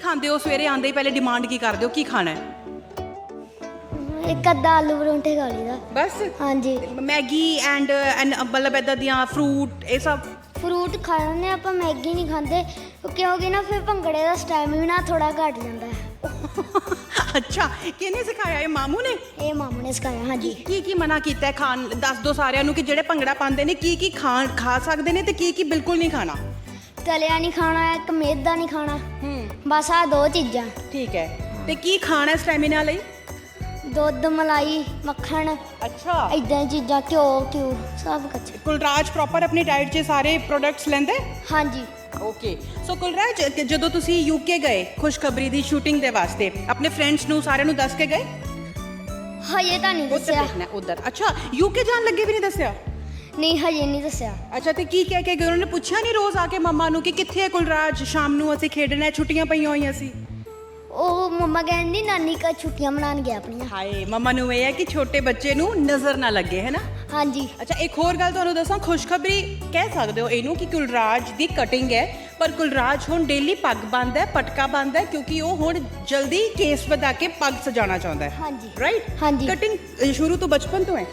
ਖਾਂਦੇ ਹੋ? ਸਵੇਰੇ ਆਂਦੇ ਹੀ ਪਹਿਲੇ ਡਿਮਾਂਡ ਕੀ ਕਰਦੇ ਹੋ? ਕੀ ਖਾਣਾ ਹੈ? ਇੱਕ ਅੱਧਾ ਆਲੂ ਪਰੌਂਠੇ ਖਾ ਲਈਦਾ। ਬਸ? ਹਾਂਜੀ। ਮੈਗੀ ਐਂਡ ਐਂਡ ਮਤਲਬ ਇਦਾਂ ਦੀਆਂ ਫਰੂਟ ਇਹ ਸਭ? ਫਰੂਟ ਖਾ ਲੈਂਦੇ ਹਾਂ, ਆਪਾਂ ਮੈਗੀ ਨਹੀਂ ਖਾਂਦੇ। ਕਿਉਂਕਿ ਨਾ ਫਿਰ ਭੰਗੜੇ ਦਾ ਸਟੈਮਿਨਾ ਥੋੜਾ ਘਟ ਜਾਂਦਾ ਹੈ। ਅੱਛਾ ਕਿਹਨੇ ਸਿਖਾਇਆ? ਇਹ ਮਾਮੂ ਨੇ? ਇਹ ਮਾਮੂ ਨੇ ਸਿਖਾਇਆ ਹਾਂਜੀ। ਕੀ ਕੀ ਮਨਾ ਕੀਤਾ ਹੈ ਖਾਣ? ਦੱਸ ਦੋ ਸਾਰਿਆਂ ਨੂੰ ਕਿ ਜਿਹੜੇ ਭੰਗੜਾ ਪਾਉਂਦੇ ਨੇ ਕੀ ਕੀ ਖਾਣ ਖਾ ਸਕਦੇ ਨੇ ਤੇ ਕੀ ਕੀ ਬਿਲਕੁਲ ਨਹੀਂ ਖਾਣਾ? ਤਲਿਆ ਨਹੀਂ ਖਾਣਾ ਇੱਕ ਮੈਦਾ ਨਹੀਂ ਖਾਣਾ। ਹੂੰ। ਬਸ ਆ ਦੋ ਚੀਜ਼ਾਂ। ਠੀਕ ਹੈ। ਤੇ ਕੀ ਖਾਣਾ ਸਟੈਮਿਨਾ ਲਈ? ਦੁੱਧ ਮਲਾਈ ਮੱਖਣ। ਅੱਛਾ। ਇਦਾਂ ਚੀਜ਼ਾਂ ਘਿਓ ਘਿਓ ਸਭ ਕੁਝ ਕੁਲਰਾਜ ਪ੍ਰੋਪਰ ਆਪਣੀ ਡਾਈਟ 'ਚ ਸਾਰੇ ਪ੍ਰੋਡਕਟਸ ਲੈਂਦੇ ਹਾਂਜੀ। ਓਕੇ ਸੋ ਕੁਲਰਾਜ ਕਿ ਜਦੋਂ ਤੁਸੀਂ ਯੂਕੇ ਗਏ ਖੁਸ਼ਖਬਰੀ ਦੀ ਸ਼ੂਟਿੰਗ ਦੇ ਵਾਸਤੇ ਆਪਣੇ ਫਰੈਂਡਸ ਨੂੰ ਸਾਰਿਆਂ ਨੂੰ ਦੱਸ ਕੇ ਗਏ? ਹਜੇ ਤਾਂ ਨਹੀਂ ਉੱਧਰ ਦੱਸਿਆ। ਦੇਖਣਾ ਉਧਰ। ਅੱਛਾ ਯੂਕੇ ਜਾਣ ਲੱਗੇ ਵੀ ਨਹੀਂ ਦੱਸਿਆ? ਨਹੀਂ ਹਜੇ ਨਹੀਂ ਦੱਸਿਆ। ਅੱਛਾ ਤੇ ਕੀ ਕਹਿ ਕੇ ਗਏ? ਉਹਨਾਂ ਨੇ ਪੁੱਛਿਆ ਨਹੀਂ ਰੋਜ਼ ਆ ਕੇ ਮੰਮਾ ਨੂੰ ਕਿ ਕਿੱਥੇ ਹੈ ਕੁਲਰਾਜ? ਸ਼ਾਮ ਨੂੰ ਅਸੀਂ ਖੇਡਣਾ ਹੈ ਛੁੱਟੀਆਂ ਪਈਆਂ ਹੋਈਆਂ ਸੀ। ਉਹ ਮੰਮਾ ਕਹਿੰਦੀ ਨਾਨੀ ਕਾ ਛੁੱਟੀਆਂ ਮਨਾਉਣ ਗਿਆ ਆਪਣੀਆਂ। ਹਾਏ ਮੰਮਾ ਨੂੰ ਇਹ ਹੈ ਕਿ ਛੋਟੇ ਬੱਚੇ ਨੂੰ ਨਜ਼ਰ ਨਾ ਲੱਗੇ ਹੈ ਨਾ? ਹਾਂਜੀ। ਅੱਛਾ ਇੱਕ ਹੋਰ ਗੱਲ ਤੁਹਾਨੂੰ ਦੱਸਾਂ ਖੁਸ਼ਖਬਰੀ ਕਹਿ ਸਕਦੇ ਹੋ ਇਹਨੂੰ ਕਿ ਕੁਲਰਾਜ ਦੀ ਕਟਿੰਗ ਹੈ ਪਰ ਕੁਲਰਾਜ ਹੁਣ ਡੇਲੀ ਪੱਗ ਬੰਨਦਾ ਹੈ ਪਟਕਾ ਬੰਨਦਾ ਹੈ ਕਿਉਂਕਿ ਉਹ ਹੁਣ ਜਲਦੀ ਕੇਸ ਵਧਾ ਕੇ ਪੱਗ ਸਜਾਣਾ ਚਾਹੁੰਦਾ ਹੈ। ਹਾਂਜੀ। ਰਾਈਟ ਹਾਂਜੀ। ਕਟਿੰਗ ਸ਼ੁਰੂ ਤੋਂ ਬਚਪਨ ਤੋਂ ਹੈ।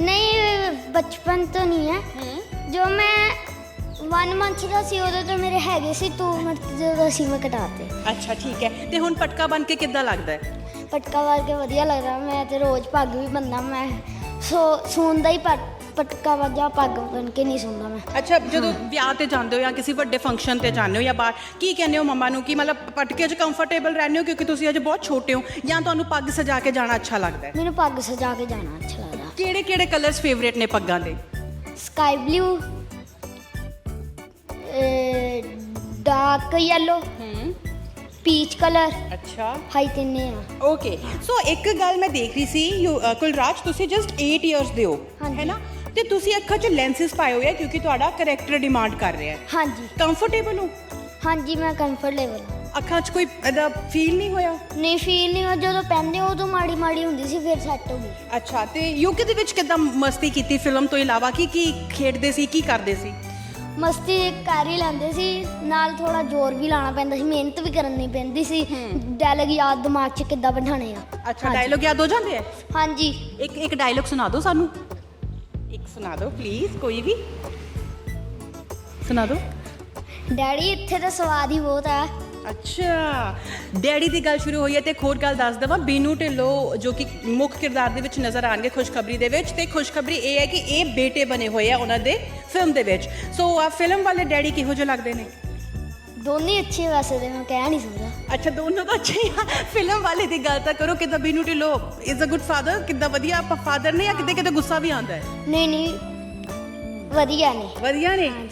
ਨਹੀਂ ਬਚਪਨ ਤੋਂ ਨਹੀਂ ਹੈ। ਜੋ ਮੈਂ 1 ਮੰਥ ਦਾ ਸੀ ਉਦੋਂ ਤੋਂ ਮੇਰੇ ਹੈਗੇ ਸੀ 2 ਮੰਥ ਜਦੋਂ ਸੀ ਮੈਂ ਕਟਾਤੇ। ਅੱਛਾ ਠੀਕ ਹੈ। ਤੇ ਹੁਣ ਪਟਕਾ ਬਨ ਕੇ ਕਿੱਦਾਂ ਲੱਗਦਾ ਹੈ? ਪਟਕਾ ਵਾਰ ਕੇ ਵਧੀਆ ਲੱਗਦਾ। ਮੈਂ ਤੇ ਰੋਜ਼ ਪੱਗ ਵੀ ਬੰਦਾ ਮੈਂ ਸੋ ਸੌਂਦਾ ਹੀ ਪਟ- ਪਟਕਾ ਵਜਾ ਪੱਗ ਬਣ ਕੇ ਨਹੀਂ ਸੌਂਦਾ ਮੈਂ। ਅੱਛਾ ਜਦੋਂ ਵਿਆਹ ਤੇ ਜਾਂਦੇ ਹੋ ਜਾਂ ਕਿਸੇ ਵੱਡੇ ਫੰਕਸ਼ਨ ਤੇ ਜਾਂਦੇ ਹੋ ਜਾਂ ਬਾਹਰ ਕੀ ਕਹਿੰਦੇ ਹੋ ਮੰਮਾ ਨੂੰ? ਕਿ ਮਤਲਬ ਪਟਕੇ 'ਚ ਕੰਫਰਟੇਬਲ ਰਹਿੰਦੇ ਹੋ? ਕਿਉਂਕਿ ਤੁਸੀਂ ਅਜੇ ਬਹੁਤ ਛੋਟੇ ਹੋ ਜਾਂ ਤੁਹਾਨੂੰ ਪੱਗ ਸਜਾ ਕੇ ਜਾਣਾ ਅੱਛਾ ਲੱਗਦਾ ਮੈਨੂੰ ਪੱਗ ਸਜਾ ਕੇ ਜਾਣਾ ਅੱਛਾ ਲੱਗਦਾ। ਕਿਹੜੇ ਕਿਹੜੇ ਕਲਰਸ ਫੇਵਰੇਟ ਨੇ ਪੱਗਾਂ ਦੇ? ਸਕਾਈ ਬਲੂ ਡਾਰਕ ਯੈਲੋ ਹੂੰ। ਪੀਚ ਕਲਰ ਅੱਛਾ। ਹਾਈ ਤਿੰਨੇ ਆ। ਓਕੇ ਸੋ ਇੱਕ ਗੱਲ ਮੈਂ ਦੇਖ ਰਹੀ ਸੀ ਕੁਲਰਾਜ ਤੁਸੀਂ ਜਸਟ 8 ਇਅਰਸ ਦੇ ਹੋ। ਹੈ ਨਾ? ਤੇ ਤੁਸੀਂ ਅੱਖਾਂ 'ਚ ਲੈਂਸਿਸ ਪਾਏ ਹੋਏ ਆ ਕਿਉਂਕਿ ਤੁਹਾਡਾ ਕੈਰੈਕਟਰ ਡਿਮਾਂਡ ਕਰ ਰਿਹਾ ਹੈ। ਹਾਂਜੀ। ਕੰਫਰਟੇਬਲ ਹੋ? ਹਾਂਜੀ ਮੈਂ ਕੰਫਰਟੇਬਲ ਅੱਖਾਂ 'ਚ ਕੋਈ ਇਹਦਾ ਫੀਲ ਨਹੀਂ ਹੋਇਆ? ਨਹੀਂ ਫੀਲ ਨਹੀਂ ਹੋ ਜਦੋਂ ਪਹਿਨਦੇ ਉਦੋਂ ਮਾੜੀ ਮਾੜੀ ਹੁੰਦੀ ਸੀ ਫਿਰ ਸੈੱਟ ਹੋ ਗਈ। ਅੱਛਾ ਤੇ ਯੂਕੇ ਦੇ ਵਿੱਚ ਕਿਦਾਂ ਮਸਤੀ ਕੀਤੀ ਫਿਲਮ ਤੋਂ ਇਲਾਵਾ? ਕੀ ਕੀ ਖੇਡਦੇ ਸੀ ਕੀ ਕਰਦੇ ਸੀ? ਮਸਤੀ ਕਰ ਹੀ ਲੈਂਦੇ ਸੀ। ਨਾਲ ਥੋੜਾ ਜ਼ੋਰ ਵੀ ਲਾਣਾ ਪੈਂਦਾ ਸੀ ਮਿਹਨਤ ਵੀ ਕਰਨੀ ਪੈਂਦੀ ਸੀ। ਡਾਇਲੌਗ ਯਾਦ ਦਿਮਾਗ 'ਚ ਕਿੱਦਾਂ ਬਿਠਾਣੇ ਆ। ਅੱਛਾ। ਡਾਇਲੋਗ ਯਾਦ ਹੋ ਜਾਂਦੇ ਆ? ਹਾਂਜੀ। ਇੱਕ ਇੱਕ ਡਾਇਲੋਗ ਸੁਣਾ ਦਿਓ ਸਾਨੂੰ। ਇੱਕ ਸੁਣਾ ਦਿਓ ਪਲੀਜ਼ ਕੋਈ ਵੀ। ਸੁਣਾ ਦਿਓ। ਡੈਡੀ ਇੱਥੇ ਤਾਂ ਸਵਾਦ ਹੀ ਬਹੁਤ ਆ। ਅੱਛਾ। ਡੈਡੀ ਦੀ ਗੱਲ ਸ਼ੁਰੂ ਹੋਈ ਹੈ ਤੇ ਇੱਕ ਹੋਰ ਗੱਲ ਦੱਸ ਦਵਾਂ। ਬੀਨੂ ਢਿੱਲੋਂ ਜੋ ਕਿ ਮੁੱਖ ਕਿਰਦਾਰ ਦੇ ਵਿੱਚ ਨਜ਼ਰ ਆਣਗੇ ਖੁਸ਼ਖਬਰੀ ਦੇ ਵਿੱਚ ਤੇ ਖੁਸ਼ਖਬਰੀ ਇਹ ਹੈ ਕਿ ਇਹ ਬੇਟੇ ਬਣੇ ਹੋਏ ਆ ਉਹਨਾਂ ਦੇ ਫਿਲਮ ਦੇ ਵਿੱਚ। ਸੋ ਆ ਫਿਲਮ ਵਾਲੇ ਡੈਡੀ ਕਿਹੋ ਜਿਹੇ ਲੱਗਦੇ ਨੇ? ਦੋਨੇ ਅੱਛੇ ਵੈਸੇ ਤੇ ਮੈਂ ਕਹਿ ਨਹੀਂ ਸਕਦਾ। ਅੱਛਾ ਦੋਨੋਂ ਤਾਂ ਅੱਛੇ ਆ। ਫਿਲਮ ਵਾਲੇ ਦੀ ਗੱਲ ਤਾਂ ਕਰੋ ਕਿਦਾਂ Binnu Dhillon is a good father ਕਿਦਾਂ ਵਧੀਆ ਫਾਦਰ ਨੇ ਜਾਂ ਕਿਤੇ ਕਿਤੇ ਗੁੱਸਾ ਵੀ ਆਉਂਦਾ ਹੈ? ਨਹੀਂ ਨਹੀਂ। ਵਧੀਆ ਨੇ। ਵਧੀਆ ਨੇ?